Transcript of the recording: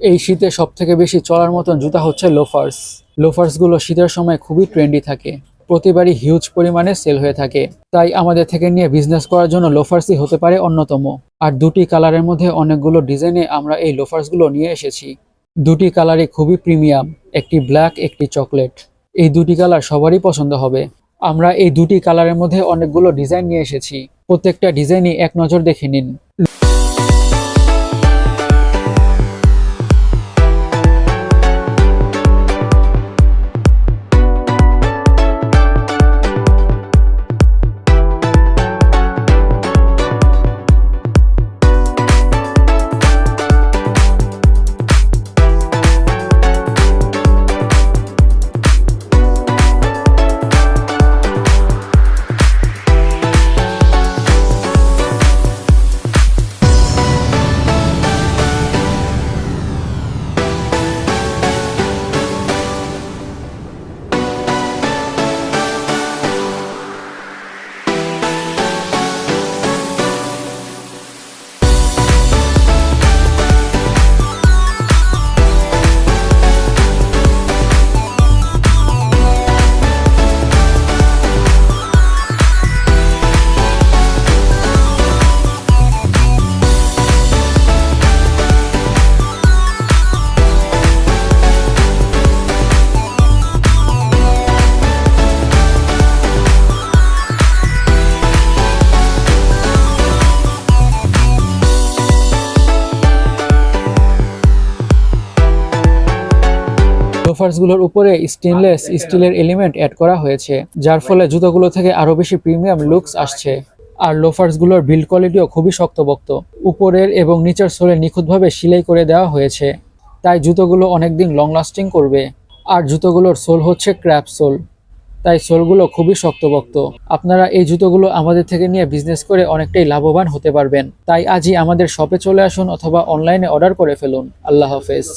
এই শীতে সব থেকে বেশি চলার মতন জুতা হচ্ছে লোফার্স লোফার্সগুলো শীতের সময় খুবই ট্রেন্ডি থাকে। প্রতিবারই হিউজ পরিমাণে সেল হয়ে থাকে। তাই আমাদের থেকে নিয়ে বিজনেস করার জন্য লোফার্সই হতে পারে অন্যতম। আর দুটি কালারের মধ্যে অনেকগুলো ডিজাইনে আমরা এই লোফার্সগুলো নিয়ে এসেছি। দুটি কালারই খুবই প্রিমিয়াম একটি ব্ল্যাক একটি চকলেট এই দুটি কালার সবারই পছন্দ হবে। আমরা এই দুটি কালারের মধ্যে অনেকগুলো ডিজাইন নিয়ে এসেছি। প্রত্যেকটা ডিজাইনই এক নজর দেখে নিন। লোফার্সগুলোর উপরে স্টেনলেস স্টিলের এলিমেন্ট অ্যাড করা হয়েছে যার ফলে জুতোগুলো থেকে আরও বেশি প্রিমিয়াম লুকস আসছে। আর লোফার্সগুলোর বিল্ড কোয়ালিটিও খুবই শক্তপোক্ত। উপরের এবং নিচের সোলে নিখুঁতভাবে সেলাই করে দেওয়া হয়েছে। তাই জুতোগুলো অনেক দিন লং লাস্টিং করবে। আর জুতোগুলোর সোল হচ্ছে ক্র্যাপ সোল। তাই সোলগুলো খুবই শক্তপোক্ত। আপনারা এই জুতোগুলো আমাদের থেকে নিয়ে বিজনেস করে অনেকটাই লাভবান হতে পারবেন। তাই আজই আমাদের শপে চলে আসুন অথবা অনলাইনে অর্ডার করে ফেলুন। আল্লাহ হাফেজ।